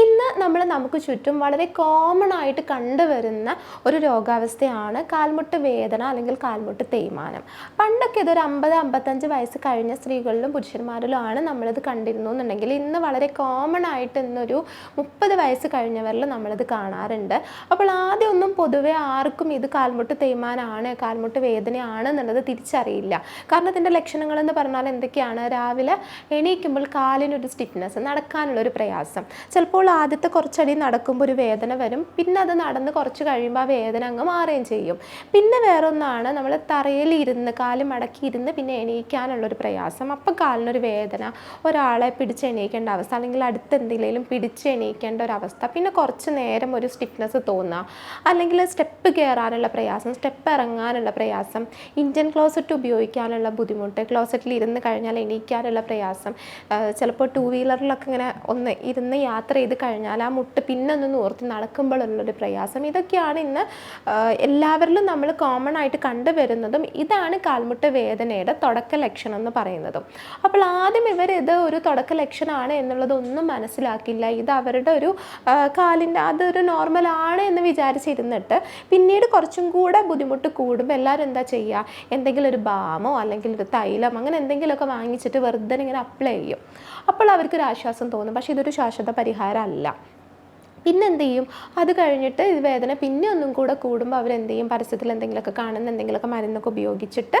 ഇന്ന് നമ്മൾ നമുക്ക് ചുറ്റും വളരെ കോമൺ ആയിട്ട് കണ്ടുവരുന്ന ഒരു രോഗാവസ്ഥയാണ് കാൽമുട്ട് വേദന അല്ലെങ്കിൽ കാൽമുട്ട് തേയ്മാനം. പണ്ടൊക്കെ ഇതൊരു അമ്പത് അമ്പത്തഞ്ച് വയസ്സ് കഴിഞ്ഞ സ്ത്രീകളിലും പുരുഷന്മാരിലും ആണ് നമ്മളിത് കണ്ടിരുന്നു എന്നുണ്ടെങ്കിൽ ഇന്ന് വളരെ കോമൺ ആയിട്ട് ഇന്നൊരു മുപ്പത് വയസ്സ് കഴിഞ്ഞവരിൽ നമ്മളിത് കാണാറുണ്ട്. അപ്പോൾ ആദ്യം ഒന്നും പൊതുവെ ആർക്കും ഇത് കാൽമുട്ട് തേയ്മാനാണ് കാൽമുട്ട് വേദനയാണ് എന്നുള്ളത് തിരിച്ചറിയില്ല. കാരണം ഇതിന്റെ ലക്ഷണങ്ങൾ എന്ന് പറഞ്ഞാൽ എന്തൊക്കെയാണ്? രാവിലെ എണീക്കുമ്പോൾ കാലിനൊരു സ്റ്റിഫ്നെസ് നടക്കാനുള്ളൊരു പ്രയാസം. ചിലപ്പോൾ ആദ്യത്തെ കുറച്ചടി നടക്കുമ്പോൾ ഒരു വേദന വരും. പിന്നെ അത് നടന്ന് കുറച്ച് കഴിയുമ്പോൾ ആ വേദന അങ്ങ് മാറുകയും ചെയ്യും. പിന്നെ വേറൊന്നാണ് നമ്മൾ തറയിൽ ഇരുന്ന് കാൽ മടക്കി ഇരുന്ന് പിന്നെ എണീക്കാനുള്ളൊരു പ്രയാസം. അപ്പം കാലിനൊരു വേദന ഒരാളെ പിടിച്ച് എണീക്കേണ്ട അവസ്ഥ അല്ലെങ്കിൽ അടുത്ത് എന്തെങ്കിലും പിടിച്ച് എണീക്കേണ്ട ഒരു അവസ്ഥ പിന്നെ കുറച്ച് നേരം ഒരു സ്റ്റിഫ്നെസ് തോന്നുക അല്ലെങ്കിൽ സ്റ്റെപ്പ് കയറാനുള്ള പ്രയാസം സ്റ്റെപ്പ് ഇറങ്ങാനുള്ള പ്രയാസം ഇന്ത്യൻ ക്ലോസറ്റ് ഉപയോഗിക്കാനുള്ള ബുദ്ധിമുട്ട് ക്ലോസറ്റിൽ ഇരുന്ന് കഴിഞ്ഞാൽ എണീക്കാനുള്ള പ്രയാസം ചിലപ്പോൾ ടൂ വീലറിലൊക്കെ ഇങ്ങനെ ഒന്ന് ഇരുന്ന് യാത്ര ചെയ്ത് കഴിഞ്ഞാൽ ആ മുട്ട് പിന്നെ ഒന്ന് നൂർത്തി നടക്കുമ്പോഴുള്ളൊരു പ്രയാസം. ഇതൊക്കെയാണ് ഇന്ന് എല്ലാവരിലും നമ്മൾ കോമൺ ആയിട്ട് കണ്ടുവരുന്നതും ഇതാണ് കാൽമുട്ട് വേദനയുടെ തുടക്ക ലക്ഷണം എന്ന് പറയുന്നതും. അപ്പോൾ ആദ്യം ഇവർ ഇത് ഒരു തുടക്ക ലക്ഷണമാണ് എന്നുള്ളതൊന്നും മനസ്സിലാക്കില്ല. ഇത് അവരുടെ ഒരു കാലിന്റെ അതൊരു നോർമൽ ആണ് എന്ന് വിചാരിച്ചിരുന്നിട്ട് പിന്നീട് കുറച്ചും കൂടെ ബുദ്ധിമുട്ട് കൂടുമ്പോൾ എല്ലാവരും എന്താ ചെയ്യുക? എന്തെങ്കിലും ഒരു ബാമോ അല്ലെങ്കിൽ ഒരു തൈലം അങ്ങനെ എന്തെങ്കിലുമൊക്കെ വാങ്ങിച്ചിട്ട് വെറുതെ ഇങ്ങനെ അപ്ലൈ ചെയ്യും. അപ്പോൾ അവർക്കൊരു ആശ്വാസം തോന്നും. പക്ഷേ ഇതൊരു ശാശ്വത പരിഹാരമല്ല പിന്നെ എന്ത് ചെയ്യും അത് കഴിഞ്ഞിട്ട് ഇത് വേദന പിന്നെ ഒന്നും കൂടെ കൂടുമ്പോൾ അവരെന്ത് ചെയ്യും പരസ്യത്തിൽ എന്തെങ്കിലുമൊക്കെ കാണുന്ന എന്തെങ്കിലുമൊക്കെ മരുന്നൊക്കെ ഉപയോഗിച്ചിട്ട്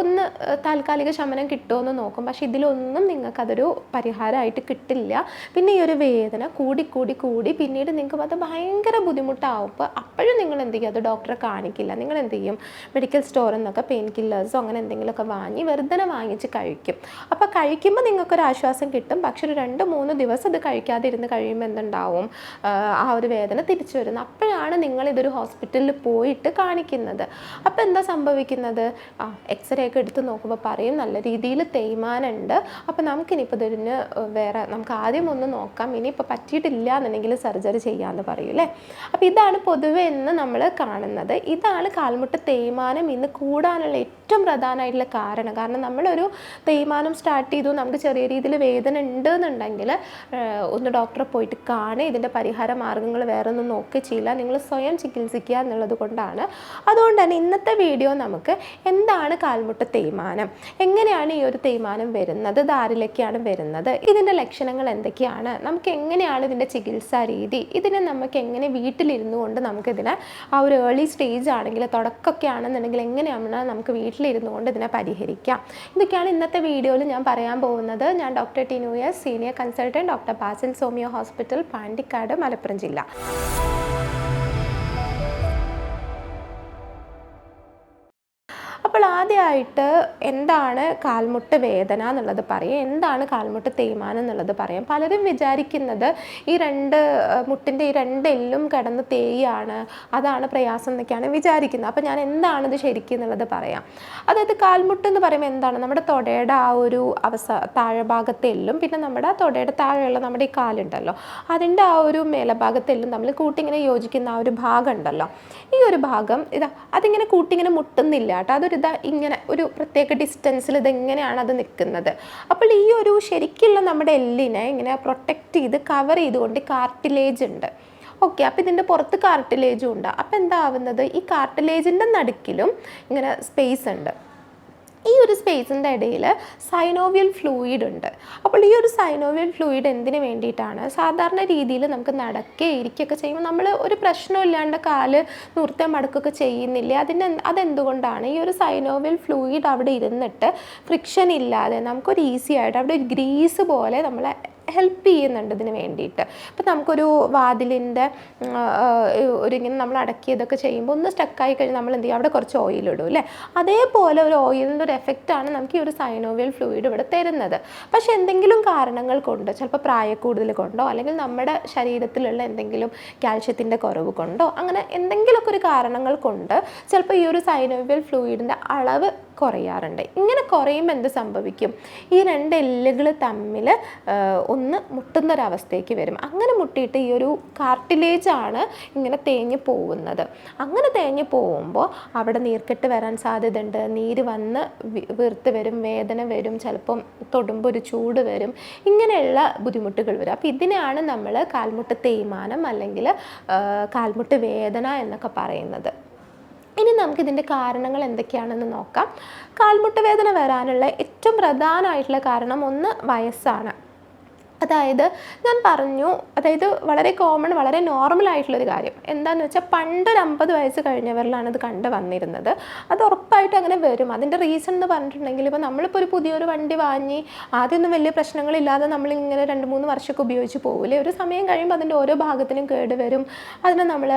ഒന്ന് താൽക്കാലിക ശമനം കിട്ടുമെന്ന് നോക്കും. പക്ഷേ ഇതിലൊന്നും നിങ്ങൾക്കതൊരു പരിഹാരമായിട്ട് കിട്ടില്ല. പിന്നെ ഈ ഒരു വേദന കൂടി കൂടി കൂടി പിന്നീട് നിങ്ങൾക്ക് അത് ഭയങ്കര ബുദ്ധിമുട്ടാവും. അപ്പോൾ അപ്പോഴും നിങ്ങൾ എന്ത് ചെയ്യും അത് ഡോക്ടറെ കാണിക്കില്ല. നിങ്ങൾ എന്ത് ചെയ്യും മെഡിക്കൽ സ്റ്റോറിൽ നിന്നൊക്കെ പെയിൻ കില്ലേഴ്സോ അങ്ങനെ എന്തെങ്കിലുമൊക്കെ വാങ്ങി വെറുതെ വാങ്ങിച്ച് കഴിക്കും. അപ്പോൾ കഴിക്കുമ്പോൾ നിങ്ങൾക്കൊരു ആശ്വാസം കിട്ടും. പക്ഷെ ഒരു രണ്ട് മൂന്ന് ദിവസം അത് കഴിക്കാതിരുന്ന് കഴിയുമ്പോൾ എന്തുണ്ടാവും? ആ ഒരു വേദന തിരിച്ചു വരുന്നത് അപ്പോഴാണ് നിങ്ങൾ ഇതൊരു ഹോസ്പിറ്റലിൽ പോയിട്ട് കാണിക്കുന്നത്. അപ്പോൾ എന്താ സംഭവിക്കുന്നത്? ആ എക്സ്റേ ഒക്കെ എടുത്ത് നോക്കുമ്പോൾ പറയും നല്ല രീതിയിൽ തേയ്മാനുണ്ട്. അപ്പോൾ നമുക്കിനിയിപ്പോൾ ഇതിന് വേറെ നമുക്ക് ആദ്യം ഒന്ന് നോക്കാം. ഇനിയിപ്പോൾ പറ്റിയിട്ടില്ല എന്നുണ്ടെങ്കിൽ സർജറി ചെയ്യാമെന്ന് പറയും അല്ലേ? അപ്പോൾ ഇതാണ് പൊതുവെ എന്ന് നമ്മൾ കാണുന്നത്. ഇതാണ് കാൽമുട്ട് തേയ്മാനം ഇന്ന് കൂടാനുള്ള ഏറ്റവും പ്രധാനമായിട്ടുള്ള കാരണം. കാരണം നമ്മളൊരു തേയ്മാനം സ്റ്റാർട്ട് ചെയ്തു നമുക്ക് ചെറിയ രീതിയിൽ വേദന ഉണ്ട് എന്നുണ്ടെങ്കിൽ ഒന്ന് ഡോക്ടറെ പോയിട്ട് കാണുക ഇതിന്റെ പരിഹാര മാർഗങ്ങൾ വേറെ ഒന്നും നോക്കി ചെയ്യില്ല. നിങ്ങൾ സ്വയം ചികിത്സിക്കുക എന്നുള്ളത് കൊണ്ടാണ്. അതുകൊണ്ട് തന്നെ ഇന്നത്തെ വീഡിയോ നമുക്ക് എന്താണ് കാൽമുട്ട് തേയ്മാനം? എങ്ങനെയാണ് ഈ ഒരു തേയ്മാനം വരുന്നത്? ഇത് വരുന്നത്? ഇതിന്റെ ലക്ഷണങ്ങൾ എന്തൊക്കെയാണ്? നമുക്ക് എങ്ങനെയാണ് ഇതിന്റെ ചികിത്സാ രീതി? ഇതിനെ നമുക്ക് എങ്ങനെ വീട്ടിലിരുന്നു കൊണ്ട് നമുക്കിതിനെ ആ ഒരു ഏർലി സ്റ്റേജ് ആണെങ്കിൽ തുടക്കമൊക്കെ ആണെന്നുണ്ടെങ്കിൽ എങ്ങനെയാണ് നമുക്ക് വീട്ടിലിരുന്നു കൊണ്ട് ഇതിനെ പരിഹരിക്കാം? ഇതൊക്കെയാണ് ഇന്നത്തെ വീഡിയോയിൽ ഞാൻ പറയാൻ പോകുന്നത്. ഞാൻ doctor Tinu senior consultant doctor Basil homoeo hospital Pandikkad Malappuram ജില്ല. ആദ്യമായിട്ട് എന്താണ് കാൽമുട്ട് വേദന എന്നുള്ളത് പറയാം. എന്താണ് കാൽമുട്ട് തേയ്മാനം എന്നുള്ളത് പറയാം. പലരും വിചാരിക്കുന്നത് ഈ രണ്ട് മുട്ടിന്റെ ഈ രണ്ട് എല്ലും കിടന്ന് തേയാണ്. അതാണ് പ്രയാസം എന്നൊക്കെയാണ് വിചാരിക്കുന്നത്. അപ്പോൾ ഞാൻ എന്താണിത് ശരിക്കും എന്നുള്ളത് പറയാം. അതായത് കാൽമുട്ട് എന്ന് പറയുമ്പോൾ എന്താണ്? നമ്മുടെ തൊടയുടെ ആ ഒരു അവസ താഴെഭാഗത്തെ എല്ലും പിന്നെ നമ്മുടെ തൊടയുടെ താഴെയുള്ള നമ്മുടെ ഈ കാലുണ്ടല്ലോ. അതിന്റെ ആ ഒരു മേലഭാഗത്തെ എല്ലും തമ്മിൽ കൂട്ടിങ്ങനെ യോജിക്കുന്ന ആ ഒരു ഭാഗം ഉണ്ടല്ലോ. ഈ ഒരു ഭാഗം ഇതാ അതിങ്ങനെ കൂട്ടിങ്ങനെ മുട്ടുന്നില്ല കേട്ടോ. അതൊരു ഇതാ ഇങ്ങനെ ഒരു പ്രത്യേക ഡിസ്റ്റൻസിൽ ഇതെങ്ങനെയാണ് അത് നിൽക്കുന്നത്? അപ്പോൾ ഈ ഒരു ശരിക്കുള്ള നമ്മുടെ എല്ലിനെ ഇങ്ങനെ പ്രൊട്ടക്റ്റ് ചെയ്ത് കവർ ചെയ്തുകൊണ്ട് കാർട്ടിലേജ് ഉണ്ട്. ഓക്കെ അപ്പോൾ ഇതിന്റെ പുറത്ത് കാർട്ടിലേജും ഉണ്ട്. അപ്പോൾ എന്താ ആവുന്നത് ഈ കാർട്ടിലേജിന്റെ നടുക്കിലും ഇങ്ങനെ സ്പേസ് ഉണ്ട്. ഈ ഒരു സ്പേസിന്റെ ഇടയിൽ സൈനോവിയൽ ഫ്ലൂയിഡ് ഉണ്ട്. അപ്പോൾ ഈ ഒരു സൈനോവിയൽ ഫ്ലൂയിഡ് എന്തിനു വേണ്ടിയിട്ടാണ്? സാധാരണ രീതിയിൽ നമുക്ക് നടക്കേ ഇരിക്കുകയൊക്കെ ചെയ്യുമ്പോൾ നമ്മൾ ഒരു പ്രശ്നമില്ലാണ്ട് കാൽ നൃത്തം മടക്കുകയൊക്കെ ചെയ്യുന്നില്ല? അതിന്റെ അതെന്തുകൊണ്ടാണ്? ഈ ഒരു സൈനോവിയൽ ഫ്ലൂയിഡ് അവിടെ ഇരുന്നിട്ട് ഫ്രിക്ഷൻ ഇല്ലാതെ നമുക്കൊരു ഈസി ആയിട്ട് അവിടെ ഒരു ഗ്രീസ് പോലെ നമ്മളെ ഹെൽപ്പ് ചെയ്യുന്നുണ്ട് ഇതിന് വേണ്ടിയിട്ട്. ഇപ്പം നമുക്കൊരു വാതിലിന്റെ ഒരിങ്ങനെ നമ്മൾ അടക്കിയതൊക്കെ ചെയ്യുമ്പോൾ ഒന്ന് സ്റ്റക്കായി കഴിഞ്ഞാൽ നമ്മൾ എന്ത് ചെയ്യും? അവിടെ കുറച്ച് ഓയിൽ ഇടും അല്ലേ? അതേപോലെ ഒരു ഓയിലിന്റെ ഒരു എഫക്റ്റാണ് നമുക്ക് ഈ ഒരു സൈനോവിയൽ ഫ്ലൂയിഡ് ഇവിടെ തരുന്നത്. പക്ഷെ എന്തെങ്കിലും കാരണങ്ങൾ കൊണ്ട് ചിലപ്പോൾ പ്രായക്കൂടുതൽ കൊണ്ടോ അല്ലെങ്കിൽ നമ്മുടെ ശരീരത്തിലുള്ള എന്തെങ്കിലും കാൽഷ്യത്തിന്റെ കുറവ് കൊണ്ടോ അങ്ങനെ എന്തെങ്കിലുമൊക്കെ ഒരു കാരണങ്ങൾ കൊണ്ട് ചിലപ്പോൾ ഈ ഒരു സൈനോവിയൽ ഫ്ലൂയിഡിന്റെ അളവ് കുറയാറുണ്ട്. ഇങ്ങനെ കുറയുമ്പോൾ എന്ത് സംഭവിക്കും? ഈ രണ്ട് എല്ലുകൾ തമ്മിൽ ഒന്ന് മുട്ടുന്നൊരവസ്ഥയ്ക്ക് വരും. അങ്ങനെ മുട്ടിയിട്ട് ഈ ഒരു കാർട്ടിലേജാണ് ഇങ്ങനെ തേഞ്ഞ് പോകുന്നത്. അങ്ങനെ തേഞ്ഞ് പോകുമ്പോൾ അവിടെ നീർക്കെട്ട് വരാൻ സാധ്യതയുണ്ട്. നീര് വന്ന് വീർത്ത് വരും വേദന വരും ചിലപ്പം തൊടുമ്പോൾ ഒരു ചൂട് വരും. ഇങ്ങനെയുള്ള ബുദ്ധിമുട്ടുകൾ വരും. അപ്പോൾ ഇതിനെയാണ് നമ്മൾ കാൽമുട്ട് തേയ്മാനം അല്ലെങ്കിൽ കാൽമുട്ട് വേദന എന്നൊക്കെ പറയുന്നത്. ഇനി നമുക്ക് നമുക്കിതിന്റെ കാരണങ്ങൾ എന്തൊക്കെയാണെന്ന് നോക്കാം. കാൽമുട്ട് വേദന വരാനുള്ള ഏറ്റവും പ്രധാനമായിട്ടുള്ള കാരണം ഒന്ന് വയസ്സാണ്. അതായത് ഞാൻ പറഞ്ഞു അതായത് വളരെ കോമൺ വളരെ നോർമൽ ആയിട്ടുള്ളൊരു കാര്യം. എന്താണെന്ന് വെച്ചാൽ പണ്ടൊരു അമ്പത് വയസ്സ് കഴിഞ്ഞവരിലാണ് ഇത് കണ്ടു വന്നിരുന്നത്. അത് ഉറപ്പായിട്ട് അങ്ങനെ വരും. അതിന്റെ റീസൺ എന്ന് പറഞ്ഞിട്ടുണ്ടെങ്കിൽ ഇപ്പോൾ നമ്മളിപ്പോൾ ഒരു പുതിയൊരു വണ്ടി വാങ്ങി ആദ്യമൊന്നും വലിയ പ്രശ്നങ്ങളില്ലാതെ നമ്മളിങ്ങനെ രണ്ട് മൂന്ന് വർഷമൊക്കെ ഉപയോഗിച്ച് പോകില്ലേ ഒരു സമയം കഴിയുമ്പോൾ അതിന്റെ ഓരോ ഭാഗത്തിനും കേട് വരും. അതിനെ നമ്മൾ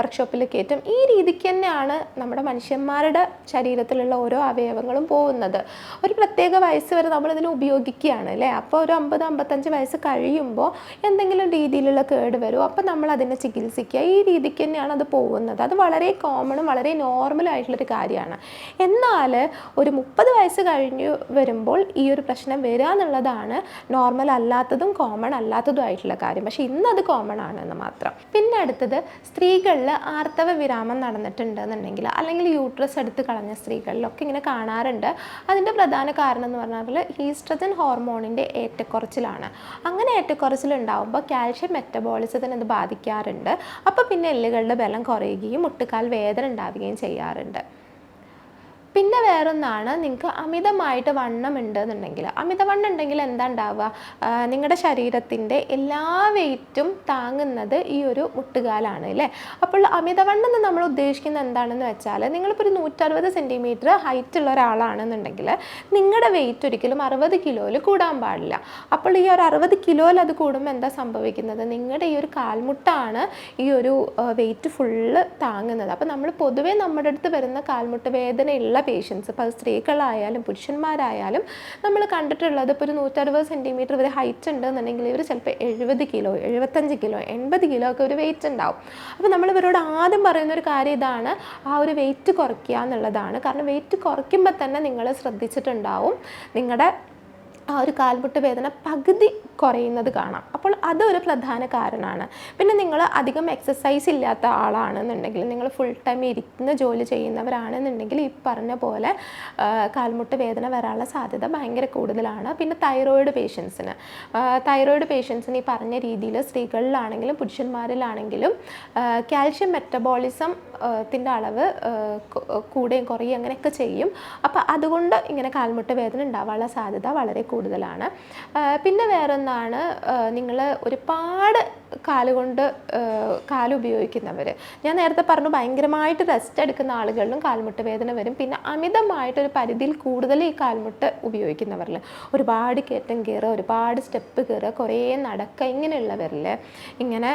വർക്ക്ഷോപ്പിൽ കയറ്റും. ഈ രീതിക്ക് തന്നെയാണ് നമ്മുടെ മനുഷ്യന്മാരുടെ ശരീരത്തിലുള്ള ഓരോ അവയവങ്ങളും പോകുന്നത്. ഒരു പ്രത്യേക വയസ്സ് വരെ നമ്മളിതിനെ ഉപയോഗിക്കുകയാണ് അല്ലേ? അപ്പോൾ ഒരു അമ്പത് അമ്പത്തഞ്ച് വയസ്സ് കഴിയുമ്പോൾ എന്തെങ്കിലും രീതിയിലുള്ള കേട് വരും. അപ്പോൾ നമ്മൾ അതിനെ ചികിത്സിക്കുക. ഈ രീതിക്ക് തന്നെയാണ് അത് പോകുന്നത്. അത് വളരെ കോമണും വളരെ നോർമൽ ആയിട്ടുള്ളൊരു കാര്യമാണ്. എന്നാൽ ഒരു മുപ്പത് വയസ്സ് കഴിഞ്ഞ് വരുമ്പോൾ ഈ ഒരു പ്രശ്നം വരിക എന്നുള്ളതാണ് നോർമൽ അല്ലാത്തതും കോമൺ അല്ലാത്തതും ആയിട്ടുള്ള കാര്യം. പക്ഷേ ഇന്നത് കോമൺ ആണെന്ന് മാത്രം. പിന്നെ അടുത്തത് സ്ത്രീകളിൽ ആർത്തവ വിരാമം നടന്നിട്ടുണ്ട് എന്നുണ്ടെങ്കിൽ അല്ലെങ്കിൽ യൂട്രസ് എടുത്ത് കളഞ്ഞ സ്ത്രീകളിലൊക്കെ ഇങ്ങനെ കാണാറുണ്ട്. അതിന്റെ പ്രധാന കാരണം എന്ന് പറഞ്ഞാൽ ഈസ്ട്രജൻ ഹോർമോണിന്റെ ഏറ്റക്കുറച്ചിലാണ്. അങ്ങനെ ഏറ്റക്കുറച്ചിലുണ്ടാവുമ്പോൾ കാൽഷ്യം മെറ്റബോളിസത്തിന് അത് ബാധിക്കാറുണ്ട്. അപ്പോൾ പിന്നെ എല്ലുകളുടെ ബലം കുറയുകയും മുട്ടുകാൽ വേദന ഉണ്ടാവുകയും ചെയ്യാറുണ്ട്. പിന്നെ വേറൊന്നാണ് നിങ്ങൾക്ക് അമിതമായിട്ട് വണ്ണം ഉണ്ടെന്നുണ്ടെങ്കിൽ. അമിതവണ്ണം ഉണ്ടെങ്കിൽ എന്താ ഉണ്ടാവുക നിങ്ങളുടെ ശരീരത്തിന്റെ എല്ലാ വെയിറ്റും താങ്ങുന്നത് ഈ ഒരു മുട്ടുകാലാണ് അല്ലേ? അപ്പോൾ അമിതവണ്ണം എന്ന് നമ്മൾ ഉദ്ദേശിക്കുന്നത് എന്താണെന്ന് വെച്ചാൽ നിങ്ങളിപ്പോൾ ഒരു നൂറ്ററുപത് സെന്റിമീറ്റർ ഹൈറ്റ് ഉള്ള ഒരാളാണെന്നുണ്ടെങ്കിൽ നിങ്ങളുടെ വെയിറ്റ് ഒരിക്കലും അറുപത് കിലോയിൽ കൂടാൻ പാടില്ല. അപ്പോൾ ഈ ഒരു അറുപത് കിലോയിൽ അത് കൂടുമ്പോൾ എന്താ സംഭവിക്കുന്നത്? നിങ്ങളുടെ ഈ ഒരു കാൽമുട്ടാണ് ഈ ഒരു വെയിറ്റ് ഫുള്ള് താങ്ങുന്നത്. അപ്പോൾ നമ്മൾ പൊതുവേ നമ്മുടെ അടുത്ത് വരുന്ന കാൽമുട്ട് വേദനയുള്ള പേഷ്യൻസ് ഇപ്പോൾ അത് സ്ത്രീകളായാലും പുരുഷന്മാരായാലും നമ്മൾ കണ്ടിട്ടുള്ളത് ഇപ്പോൾ ഒരു നൂറ്ററുപത് സെന്റിമീറ്റർ വരെ ഹൈറ്റ് ഉണ്ട് ഉണ്ടെന്നുണ്ടെങ്കിൽ ഇവർ ചിലപ്പോൾ എഴുപത് കിലോ എഴുപത്തഞ്ച് കിലോ എൺപത് കിലോ ഒക്കെ ഒരു വെയിറ്റ് ഉണ്ടാവും. അപ്പോൾ നമ്മൾ ഇവരോട് ആദ്യം പറയുന്ന ഒരു കാര്യം ഇതാണ് ആ ഒരു വെയിറ്റ് കുറയ്ക്കുക എന്നുള്ളതാണ്. കാരണം വെയിറ്റ് കുറയ്ക്കുമ്പോൾ തന്നെ നിങ്ങൾ ശ്രദ്ധിച്ചിട്ടുണ്ടാവും നിങ്ങളുടെ ആ ഒരു കാൽമുട്ട് വേദന പകുതി കുറയുന്നത് കാണാം. അപ്പോൾ അതൊരു പ്രധാന കാരണമാണ്. പിന്നെ നിങ്ങൾ അധികം എക്സസൈസ് ഇല്ലാത്ത ആളാണെന്നുണ്ടെങ്കിൽ നിങ്ങൾ ഫുൾ ടൈം ഇരിക്കുന്ന ജോലി ചെയ്യുന്നവരാണെന്നുണ്ടെങ്കിൽ ഈ പറഞ്ഞ പോലെ കാൽമുട്ട് വേദന വരാനുള്ള സാധ്യത ഭയങ്കര കൂടുതലാണ്. പിന്നെ തൈറോയിഡ് പേഷ്യൻസിന് തൈറോയിഡ് പേഷ്യൻസിന് ഈ പറഞ്ഞ രീതിയിൽ സ്ത്രീകളിലാണെങ്കിലും പുരുഷന്മാരിലാണെങ്കിലും കാൽഷ്യം മെറ്റബോളിസം ത്തിന്റെ അളവ് കൂടുകയും കുറയും അങ്ങനെയൊക്കെ ചെയ്യും. അപ്പോൾ അതുകൊണ്ട് ഇങ്ങനെ കാൽമുട്ട് വേദന ഉണ്ടാവാനുള്ള സാധ്യത വളരെ കൂടുതലാണ്. പിന്നെ പിന്നെ വേറൊന്നാണ് നിങ്ങൾ ഒരുപാട് കാലുകൊണ്ട് കാലുപയോഗിക്കുന്നവർ ഞാൻ നേരത്തെ പറഞ്ഞു ഭയങ്കരമായിട്ട് റെസ്റ്റ് എടുക്കുന്ന ആളുകളിലും കാൽമുട്ട് വേദന വരും. പിന്നെ അമിതമായിട്ടൊരു പരിധിയിൽ കൂടുതൽ ഈ കാൽമുട്ട് ഉപയോഗിക്കുന്നവരിൽ ഒരുപാട് കയറ്റം കയറുക ഒരുപാട് സ്റ്റെപ്പ് കയറുക കുറേ നടക്കുക ഇങ്ങനെയുള്ളവരിൽ ഇങ്ങനെ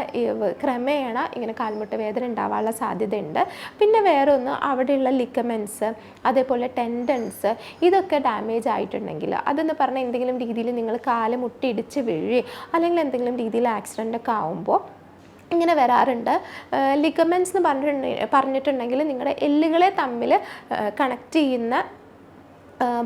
ക്രമേണ ഇങ്ങനെ കാൽമുട്ട് വേദന ഉണ്ടാവാനുള്ള സാധ്യതയുണ്ട്. പിന്നെ വേറെ ഒന്ന് അവിടെയുള്ള ലിക്കമെൻസ് അതേപോലെ ടെൻഡൻസ് ഇതൊക്കെ ഡാമേജ് ആയിട്ടുണ്ടെങ്കിൽ അതെന്ന് പറഞ്ഞാൽ എന്തെങ്കിലും രീതിയിൽ നിങ്ങൾ കാൽ മുട്ടിയിടിച്ച് വീഴി അല്ലെങ്കിൽ എന്തെങ്കിലും രീതിയിൽ ആക്സിഡന്റ് ഒക്കെ ആവുമ്പോൾ ഇങ്ങനെ വരാറുണ്ട്. ലിഗമെൻസ് എന്ന് പറഞ്ഞിട്ടുണ്ടെങ്കിൽ പറഞ്ഞിട്ടുണ്ടെങ്കിൽ നിങ്ങളുടെ എല്ലുകളെ തമ്മിൽ കണക്ട് ചെയ്യുന്ന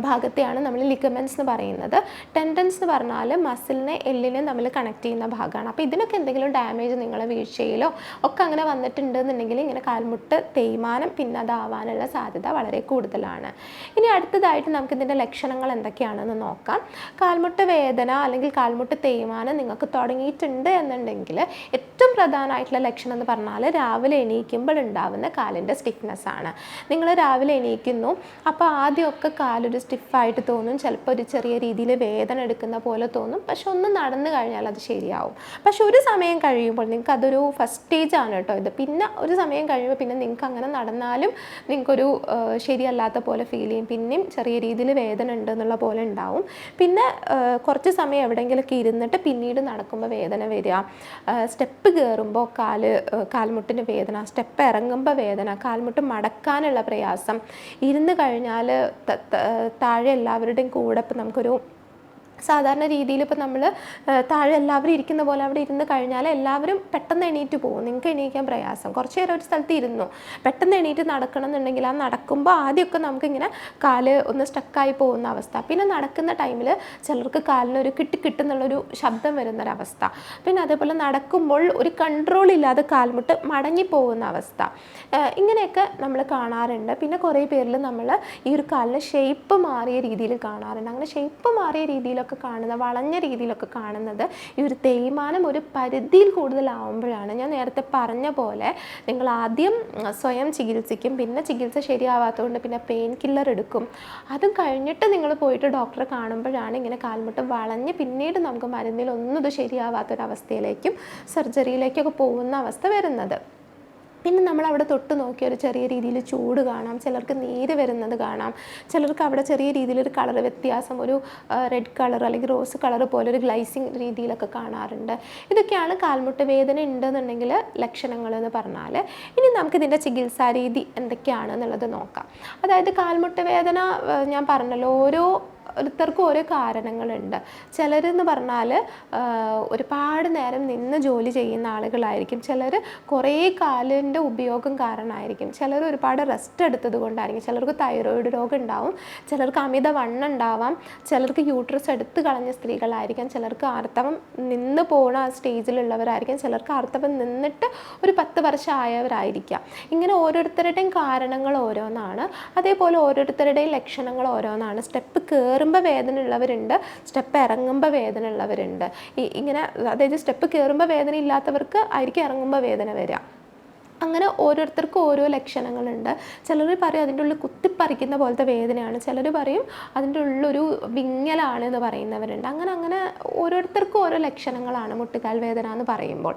ഭാഗത്തെയാണ് നമ്മൾ ലിഗമെൻസ് എന്ന് പറയുന്നത്. ടെൻഡൻസ് എന്ന് പറഞ്ഞാൽ മസിലിനെ എല്ലിനെ നമ്മൾ കണക്ട് ചെയ്യുന്ന ഭാഗമാണ്. അപ്പോൾ ഇതിനൊക്കെ എന്തെങ്കിലും ഡാമേജ് നിങ്ങളുടെ വീഴ്ചയിലോ ഒക്കെ അങ്ങനെ വന്നിട്ടുണ്ടെന്നുണ്ടെങ്കിൽ ഇങ്ങനെ കാൽമുട്ട് തേയ്മാനം പിന്നെ അതാവാനുള്ള സാധ്യത വളരെ കൂടുതലാണ്. ഇനി അടുത്തതായിട്ട് നമുക്ക് ഇതിന്റെ ലക്ഷണങ്ങൾ എന്തൊക്കെയാണെന്ന് നോക്കാം. കാൽമുട്ട് വേദന അല്ലെങ്കിൽ കാൽമുട്ട് തേയ്മാനം നിങ്ങൾക്ക് തുടങ്ങിയിട്ടുണ്ട് എന്നുണ്ടെങ്കിൽ ഏറ്റവും പ്രധാനമായിട്ടുള്ള ലക്ഷണം എന്ന് പറഞ്ഞാൽ രാവിലെ എണീക്കുമ്പോൾ ഉണ്ടാവുന്ന കാലിന്റെ സ്റ്റിഫ്നെസ് ആണ്. നിങ്ങൾ രാവിലെ എണീക്കുന്നു. അപ്പോൾ ആദ്യമൊക്കെ കാലൊരു സ്റ്റിഫായിട്ട് തോന്നും. ചിലപ്പോൾ ഒരു ചെറിയ രീതിയിൽ വേദന എടുക്കുന്ന പോലെ തോന്നും. പക്ഷെ ഒന്ന് നടന്നു കഴിഞ്ഞാൽ അത് ശരിയാവും. പക്ഷെ ഒരു സമയം കഴിയുമ്പോൾ നിങ്ങൾക്ക് അതൊരു ഫസ്റ്റ് സ്റ്റേജ് ആണ് കേട്ടോ ഇത്. പിന്നെ ഒരു സമയം കഴിയുമ്പോൾ പിന്നെ നിങ്ങൾക്ക് അങ്ങനെ നടന്നാലും നിങ്ങൾക്കൊരു ശരിയല്ലാത്ത പോലെ ഫീൽ ചെയ്യും. പിന്നെയും ചെറിയ രീതിയിൽ വേദന ഉണ്ട് എന്നുള്ള പോലെ ഉണ്ടാവും. പിന്നെ കുറച്ച് സമയം എവിടെയെങ്കിലുമൊക്കെ ഇരുന്നിട്ട് പിന്നീട് നടക്കുമ്പോൾ വേദന വരിക. സ്റ്റെപ്പ് കയറുമ്പോൾ കാൽ കാൽമുട്ടിന് വേദന സ്റ്റെപ്പ് ഇറങ്ങുമ്പോൾ വേദന കാൽമുട്ട് മടക്കാനുള്ള പ്രയാസം. ഇരുന്ന് കഴിഞ്ഞാൽ താഴെ എല്ലാവരുടെയും കൂടെ ഇപ്പം നമുക്കൊരു സാധാരണ രീതിയിൽ ഇപ്പോൾ നമ്മൾ താഴെ എല്ലാവരും ഇരിക്കുന്ന പോലെ അവിടെ ഇരുന്ന് കഴിഞ്ഞാൽ എല്ലാവരും പെട്ടെന്ന് എണീറ്റ് പോകും. നിങ്ങൾക്ക് എണീക്കാൻ പ്രയാസം. കുറച്ച് നേരം ഒരു സ്ഥലത്ത് ഇരുന്നു. പെട്ടെന്ന് എണീറ്റ് നടക്കണം എന്നുണ്ടെങ്കിൽ ആ നടക്കുമ്പോൾ ആദ്യമൊക്കെ നമുക്കിങ്ങനെ കാൽ ഒന്ന് സ്റ്റക്കായി പോകുന്ന അവസ്ഥ. പിന്നെ നടക്കുന്ന ടൈമിൽ ചിലർക്ക് കാലിനൊരു കിട്ടി കിട്ടുന്നുള്ളൊരു ശബ്ദം വരുന്നൊരവസ്ഥ. പിന്നെ അതേപോലെ നടക്കുമ്പോൾ ഒരു കൺട്രോൾ ഇല്ലാതെ കാൽമുട്ട് മടങ്ങി പോകുന്ന അവസ്ഥ. ഇങ്ങനെയൊക്കെ നമ്മൾ കാണാറുണ്ട്. പിന്നെ കുറേ പേരിൽ നമ്മൾ ഈ ഒരു കാലിന് ഷേപ്പ് മാറിയ രീതിയിൽ കാണാറുണ്ട്. അങ്ങനെ ഷേപ്പ് മാറിയ രീതിയിലൊക്കെ കാണുന്ന വളഞ്ഞ രീതിയിലൊക്കെ കാണുന്നത് ഈ ഒരു തേയ്മാനം ഒരു പരിധിയിൽ കൂടുതലാവുമ്പോഴാണ്. ഞാൻ നേരത്തെ പറഞ്ഞ പോലെ നിങ്ങൾ ആദ്യം സ്വയം ചികിത്സിക്കും പിന്നെ ചികിത്സ ശരിയാവാത്തതുകൊണ്ട് പിന്നെ പെയിൻ കില്ലർ എടുക്കും. അതും കഴിഞ്ഞിട്ട് നിങ്ങൾ പോയിട്ട് ഡോക്ടറെ കാണുമ്പോഴാണ് ഇങ്ങനെ കാൽമുട്ട് വളഞ്ഞ് പിന്നീട് നമുക്ക് മരുന്നിലൊന്നും ഇത് ശരിയാവാത്തൊരവസ്ഥയിലേക്കും സർജറിയിലേക്കൊക്കെ പോകുന്ന അവസ്ഥ വരുന്നത്. പിന്നെ നമ്മൾ അവിടെ തൊട്ട് നോക്കി ഒരു ചെറിയ രീതിയിൽ ചൂട് കാണാം. ചിലർക്ക് നീര് വരുന്നത് കാണാം. ചിലർക്ക് അവിടെ ചെറിയ രീതിയിലൊരു കളർ വ്യത്യാസം ഒരു റെഡ് കളർ അല്ലെങ്കിൽ റോസ് കളർ പോലെ ഒരു ഗ്ലൈസിങ് രീതിയിലൊക്കെ കാണാറുണ്ട്. ഇതൊക്കെയാണ് കാൽമുട്ട് വേദന ഉണ്ടെന്നുണ്ടെങ്കിൽ ലക്ഷണങ്ങൾ എന്ന് പറഞ്ഞാൽ. ഇനി നമുക്ക് ഇതിന്റെ ചികിത്സാ രീതി എന്തൊക്കെയാണ് എന്നുള്ളത് നോക്കാം. അതായത് കാൽമുട്ട് വേദന ഞാൻ പറഞ്ഞല്ലോ ഓരോ ഓരോരുത്തർക്കും ഓരോ കാരണങ്ങളുണ്ട്. ചിലരെന്ന് പറഞ്ഞാൽ ഒരുപാട് നേരം നിന്ന് ജോലി ചെയ്യുന്ന ആളുകളായിരിക്കും. ചിലർ കുറേ കാലിന്റെ ഉപയോഗം കാരണമായിരിക്കും ചിലർ ഒരുപാട് റെസ്റ്റ് എടുത്തത് കൊണ്ടായിരിക്കും. ചിലർക്ക് തൈറോയിഡ് രോഗം ഉണ്ടാവും. ചിലർക്ക് അമിത വണ്ണം ഉണ്ടാവാം. ചിലർക്ക് യൂട്രസ് എടുത്ത് കളഞ്ഞ സ്ത്രീകളായിരിക്കാം. ചിലർക്ക് ആർത്തവം നിന്ന് പോണ സ്റ്റേജിലുള്ളവരായിരിക്കും ചിലർക്ക് ആർത്തവം നിന്നിട്ട് ഒരു പത്ത് വർഷം ആയവരായിരിക്കാം ഇങ്ങനെ ഓരോരുത്തരുടെയും കാരണങ്ങൾ ഓരോന്നാണ്. അതേപോലെ ഓരോരുത്തരുടെയും ലക്ഷണങ്ങൾ ഓരോന്നാണ്. സ്റ്റെപ്പ് കയറുമ്പോൾ വേദന ഉള്ളവരുണ്ട് സ്റ്റെപ്പ് ഇറങ്ങുമ്പോൾ വേദന ഉള്ളവരുണ്ട് ഇങ്ങനെ അതായത് സ്റ്റെപ്പ് കയറുമ്പോൾ വേദന ഇല്ലാത്തവർക്ക് ആയിരിക്കും ഇറങ്ങുമ്പോൾ വേദന വരിക. അങ്ങനെ ഓരോരുത്തർക്കും ഓരോ ലക്ഷണങ്ങളുണ്ട്. ചിലർ പറയും അതിന്റെ ഉള്ളിൽ കുത്തിപ്പറിക്കുന്ന പോലത്തെ വേദനയാണ്. ചിലർ പറയും അതിന്റെ ഉള്ളൊരു വിങ്ങലാണ് എന്ന് പറയുന്നവരുണ്ട്. അങ്ങനെ അങ്ങനെ ഓരോരുത്തർക്കും ഓരോ ലക്ഷണങ്ങളാണ് മുട്ടുകാൽ വേദന എന്ന് പറയുമ്പോൾ.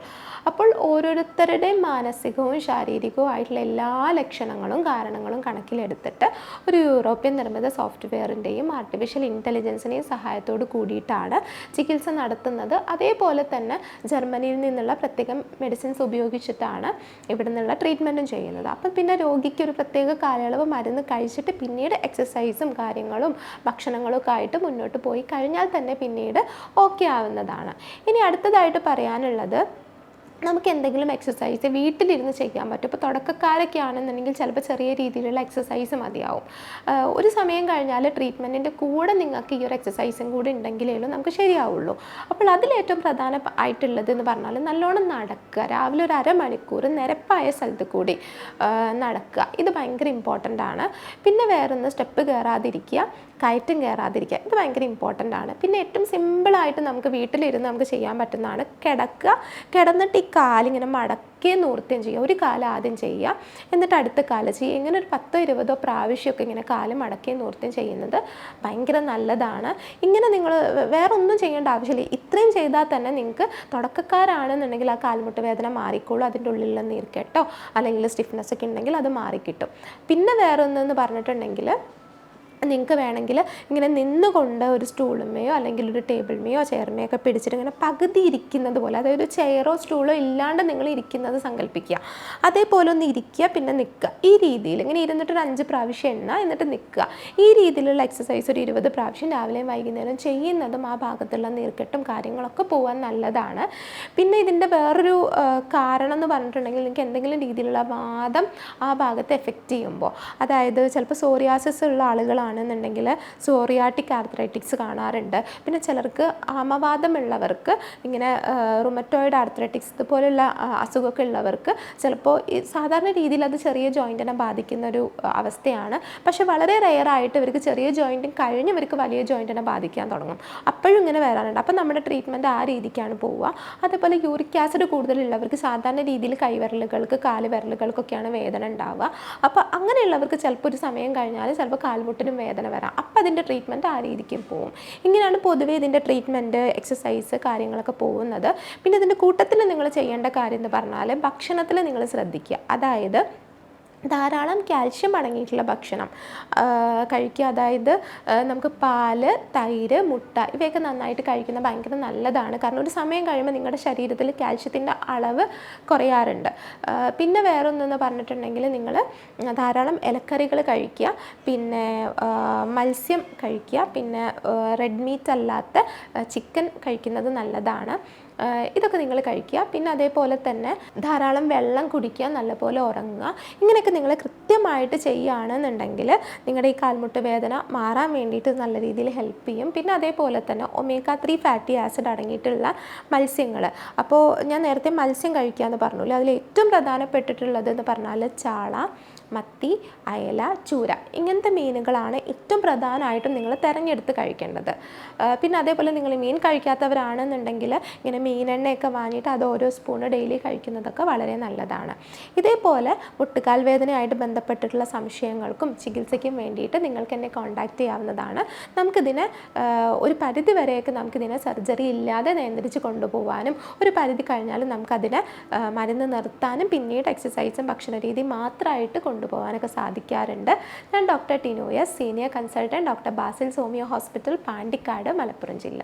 അപ്പോൾ ഓരോരുത്തരുടെയും മാനസികവും ശാരീരികവും ആയിട്ടുള്ള എല്ലാ ലക്ഷണങ്ങളും കാരണങ്ങളും കണക്കിലെടുത്തിട്ട് ഒരു യൂറോപ്യൻ നിർമ്മിത സോഫ്റ്റ്വെയറിന്റെയും ആർട്ടിഫിഷ്യൽ ഇന്റലിജൻസിന്റെയും സഹായത്തോട് കൂടിയിട്ടാണ് ചികിത്സ നടത്തുന്നത്. അതേപോലെ തന്നെ ജർമ്മനിയിൽ നിന്നുള്ള പ്രത്യേകം മെഡിസിൻസ് ഉപയോഗിച്ചിട്ടാണ് ഇവിടെ നിന്നുള്ള ട്രീറ്റ്മെന്റും ചെയ്യുന്നത്. അപ്പം പിന്നെ രോഗിക്ക് ഒരു പ്രത്യേക കാലയളവ് മരുന്ന് കഴിച്ചിട്ട് പിന്നീട് എക്സസൈസും കാര്യങ്ങളും ഭക്ഷണങ്ങളും ഒക്കെ ആയിട്ട് മുന്നോട്ട് പോയി കഴിഞ്ഞാൽ തന്നെ പിന്നീട് ഓക്കെ ആവുന്നതാണ്. ഇനി അടുത്തതായിട്ട് പറയാനുള്ളത് നമുക്ക് എന്തെങ്കിലും എക്സസൈസ് വീട്ടിലിരുന്ന് ചെയ്യാൻ പറ്റും. ഇപ്പോൾ തുടക്കക്കാരൊക്കെ ആണെന്നുണ്ടെങ്കിൽ ചിലപ്പോൾ ചെറിയ രീതിയിലുള്ള എക്സസൈസ് മതിയാവും. ഒരു സമയം കഴിഞ്ഞാൽ ട്രീറ്റ്മെന്റിന്റെ കൂടെ നിങ്ങൾക്ക് ഈ ഒരു എക്സസൈസും കൂടി ഉണ്ടെങ്കിലേ നമുക്ക് ശരിയാവുള്ളൂ. അപ്പോൾ അതിലേറ്റവും പ്രധാന ആയിട്ടുള്ളത് എന്ന് പറഞ്ഞാൽ നല്ലോണം നടക്കുക. രാവിലെ ഒരു അരമണിക്കൂർ നിരപ്പായ സ്ഥലത്ത് കൂടി നടക്കുക. ഇത് ഭയങ്കര ഇമ്പോർട്ടന്റ് ആണ്. പിന്നെ വേറൊന്ന് സ്റ്റെപ്പ് കയറാതിരിക്കുക കയറ്റം കയറാതിരിക്കുക. ഇത് ഭയങ്കര ഇമ്പോർട്ടന്റ് ആണ്. പിന്നെ ഏറ്റവും സിമ്പിളായിട്ട് നമുക്ക് വീട്ടിലിരുന്ന് നമുക്ക് ചെയ്യാൻ പറ്റുന്നതാണ് കിടക്കുക. കിടന്നിട്ട് ഈ കാലിങ്ങനെ മടക്കേ നൂർത്തുകയും ചെയ്യുക. ഒരു കാലം ആദ്യം ചെയ്യുക. എന്നിട്ട് അടുത്ത കാലം ചെയ്യുക. ഇങ്ങനെ ഒരു പത്തോ ഇരുപതോ പ്രാവശ്യമൊക്കെ ഇങ്ങനെ കാൽ മടക്കേ നൂർത്തുകയും ചെയ്യുന്നത് ഭയങ്കര നല്ലതാണ്. ഇങ്ങനെ നിങ്ങൾ വേറെ ഒന്നും ചെയ്യേണ്ട ആവശ്യമില്ല. ഇത്രയും ചെയ്താൽ തന്നെ നിങ്ങൾക്ക് തുടക്കക്കാരാണെന്നുണ്ടെങ്കിൽ ആ കാൽമുട്ട് വേദന മാറിക്കോളും. അതിന്റെ ഉള്ളിലുള്ള നീർക്കെട്ടോ അല്ലെങ്കിൽ സ്റ്റിഫ്നെസ് ഒക്കെ ഉണ്ടെങ്കിൽ അത് മാറിക്കിട്ടും. പിന്നെ വേറെ ഒന്നെന്ന് പറഞ്ഞിട്ടുണ്ടെങ്കിൽ നിങ്ങൾക്ക് വേണമെങ്കിൽ ഇങ്ങനെ നിന്നുകൊണ്ട് ഒരു സ്റ്റൂളുമേയോ അല്ലെങ്കിൽ ഒരു ടേബിൾമേയോ ചെയർമേയോ ഒക്കെ പിടിച്ചിട്ട് ഇങ്ങനെ പകുതി ഇരിക്കുന്നത് പോലെ അതായത് ഒരു ചെയറോ സ്റ്റൂളോ ഇല്ലാണ്ട് നിങ്ങൾ ഇരിക്കുന്നത് സങ്കല്പിക്കുക. അതേപോലെ ഒന്ന് ഇരിക്കുക പിന്നെ നിൽക്കുക. ഈ രീതിയിൽ ഇങ്ങനെ ഇരുന്നിട്ട് ഒരു അഞ്ച് പ്രാവശ്യം എണ്ണ എന്നിട്ട് നിൽക്കുക. ഈ രീതിയിലുള്ള എക്സസൈസ് ഒരു ഇരുപത് പ്രാവശ്യം രാവിലെയും വൈകുന്നേരം ചെയ്യുന്നതും ആ ഭാഗത്തുള്ള നീർക്കെട്ടും കാര്യങ്ങളൊക്കെ പോകാൻ നല്ലതാണ്. പിന്നെ ഇതിന്റെ വേറൊരു കാരണം എന്ന് പറഞ്ഞിട്ടുണ്ടെങ്കിൽ നിങ്ങൾക്ക് എന്തെങ്കിലും രീതിയിലുള്ള വാദം ആ ഭാഗത്ത് എഫക്റ്റ് ചെയ്യുമ്പോൾ അതായത് ചിലപ്പോൾ സോറിയാസിസ് ഉള്ള ആളുകളാണെന്നുണ്ടെങ്കിൽ സോറിയാട്ടിക് ആർത്രൈറ്റിക്സ് കാണാറുണ്ട്. പിന്നെ ചിലർക്ക് ആമവാദമുള്ളവർക്ക് ഇങ്ങനെ റുമറ്റോയിഡ് ആർത്രൈറ്റിക്സ് ഇതുപോലുള്ള അസുഖമൊക്കെ ഉള്ളവർക്ക് ചിലപ്പോൾ സാധാരണ രീതിയിൽ അത് ചെറിയ ജോയിന്റിനെ ബാധിക്കുന്ന ഒരു അവസ്ഥയാണ്. പക്ഷേ വളരെ റെയറായിട്ട് ഇവർക്ക് ചെറിയ ജോയിന്റും കഴിഞ്ഞ് ഇവർക്ക് വലിയ ജോയിന്റിനെ ബാധിക്കാൻ തുടങ്ങും. അപ്പോഴും ഇങ്ങനെ വരാറുണ്ട്. അപ്പോൾ നമ്മുടെ ട്രീറ്റ്മെന്റ് ആ രീതിക്കാണ് പോവുക. അതേപോലെ യൂറിക് ആസിഡ് കൂടുതലുള്ളവർക്ക് സാധാരണ രീതിയിൽ കൈവിരലുകൾക്ക് കാൽ വിരലുകൾക്കൊക്കെയാണ് വേദന ഉണ്ടാവുക. അപ്പോൾ അങ്ങനെയുള്ളവർക്ക് ചിലപ്പോൾ ഒരു സമയം കഴിഞ്ഞാൽ ചിലപ്പോൾ കാൽമുട്ടിനും വേദന വരാം. അപ്പോൾ അതിന്റെ ട്രീറ്റ്മെന്റ് ആ രീതിക്കും പോവും. ഇങ്ങനെയാണ് പൊതുവേ ഇതിന്റെ ട്രീറ്റ്മെന്റ് എക്സസൈസ് കാര്യങ്ങളൊക്കെ പോകുന്നത്. പിന്നെ ഇതിന്റെ കൂട്ടത്തിൽ നിങ്ങൾ ചെയ്യേണ്ട കാര്യം എന്ന് പറഞ്ഞാൽ ഭക്ഷണത്തിൽ നിങ്ങൾ ശ്രദ്ധിക്കുക. അതായത് ധാരാളം കാൽഷ്യം അടങ്ങിയിട്ടുള്ള ഭക്ഷണം. കഴിക്കുക. അതായത് നമുക്ക് പാൽ തൈര് മുട്ട ഇവയൊക്കെ നന്നായിട്ട് കഴിക്കുന്നത് ഭയങ്കര നല്ലതാണ്. കാരണം ഒരു സമയം കഴിയുമ്പോൾ നിങ്ങളുടെ ശരീരത്തിൽ കാൽഷ്യത്തിന്റെ അളവ് കുറയാറുണ്ട്. പിന്നെ വേറൊന്നെന്ന് പറഞ്ഞിട്ടുണ്ടെങ്കിൽ നിങ്ങൾ ധാരാളം ഇലക്കറികൾ കഴിക്കുക. പിന്നെ മത്സ്യം കഴിക്കുക. പിന്നെ റെഡ് മീറ്റ് അല്ലാത്ത ചിക്കൻ കഴിക്കുന്നത് നല്ലതാണ്. ഇതൊക്കെ നിങ്ങൾ കഴിക്കുക. പിന്നെ അതേപോലെ തന്നെ ധാരാളം വെള്ളം കുടിക്കുക നല്ലപോലെ ഉറങ്ങുക. ഇങ്ങനെയൊക്കെ നിങ്ങൾ കൃത്യമായിട്ട് ചെയ്യുകയാണെന്നുണ്ടെങ്കിൽ നിങ്ങളുടെ ഈ കാൽമുട്ട് വേദന മാറാൻ വേണ്ടിയിട്ട് നല്ല രീതിയിൽ ഹെൽപ്പ് ചെയ്യും. പിന്നെ അതേപോലെ തന്നെ ഒമേഗ ത്രീ ഫാറ്റി ആസിഡ് അടങ്ങിയിട്ടുള്ള മത്സ്യങ്ങൾ. അപ്പോൾ ഞാൻ നേരത്തെ മത്സ്യം കഴിക്കുക എന്ന് പറഞ്ഞില്ലേ? അതിൽ ഏറ്റവും പ്രധാനപ്പെട്ടിട്ടുള്ളത് എന്ന് പറഞ്ഞാൽ ചാള മത്തി അയല ചൂര ഇങ്ങനത്തെ മീനുകളാണ് ഏറ്റവും പ്രധാനമായിട്ടും നിങ്ങൾ തിരഞ്ഞെടുത്ത് കഴിക്കേണ്ടത്. പിന്നെ അതേപോലെ നിങ്ങൾ മീൻ കഴിക്കാത്തവരാണെന്നുണ്ടെങ്കിൽ ഇങ്ങനെ മീനെണ്ണയൊക്കെ വാങ്ങിയിട്ട് അത് ഓരോ സ്പൂണ് ഡെയിലി കഴിക്കുന്നതൊക്കെ വളരെ നല്ലതാണ്. ഇതേപോലെ മുട്ടുകാൽ വേദനയായിട്ട് ബന്ധപ്പെട്ടിട്ടുള്ള സംശയങ്ങൾക്കും ചികിത്സയ്ക്കും വേണ്ടിയിട്ട് നിങ്ങൾക്ക് എന്നെ കോൺടാക്റ്റ് ചെയ്യാവുന്നതാണ്. നമുക്കിതിനെ ഒരു പരിധി വരെയൊക്കെ നമുക്കിതിനെ സർജറി ഇല്ലാതെ നിയന്ത്രിച്ച് കൊണ്ടുപോകാനും ഒരു പരിധി കഴിഞ്ഞാലും നമുക്കതിനെ മരുന്ന് നിർത്താനും പിന്നീട് എക്സസൈസും ഭക്ഷണ രീതി മാത്രമായിട്ട് കൊണ്ടുപോകാനൊക്കെ സാധിക്കാറുണ്ട്. ഞാൻ doctor Tinu senior consultant doctor Basil homoeo hospital Pandikkad Malappuram ജില്ല.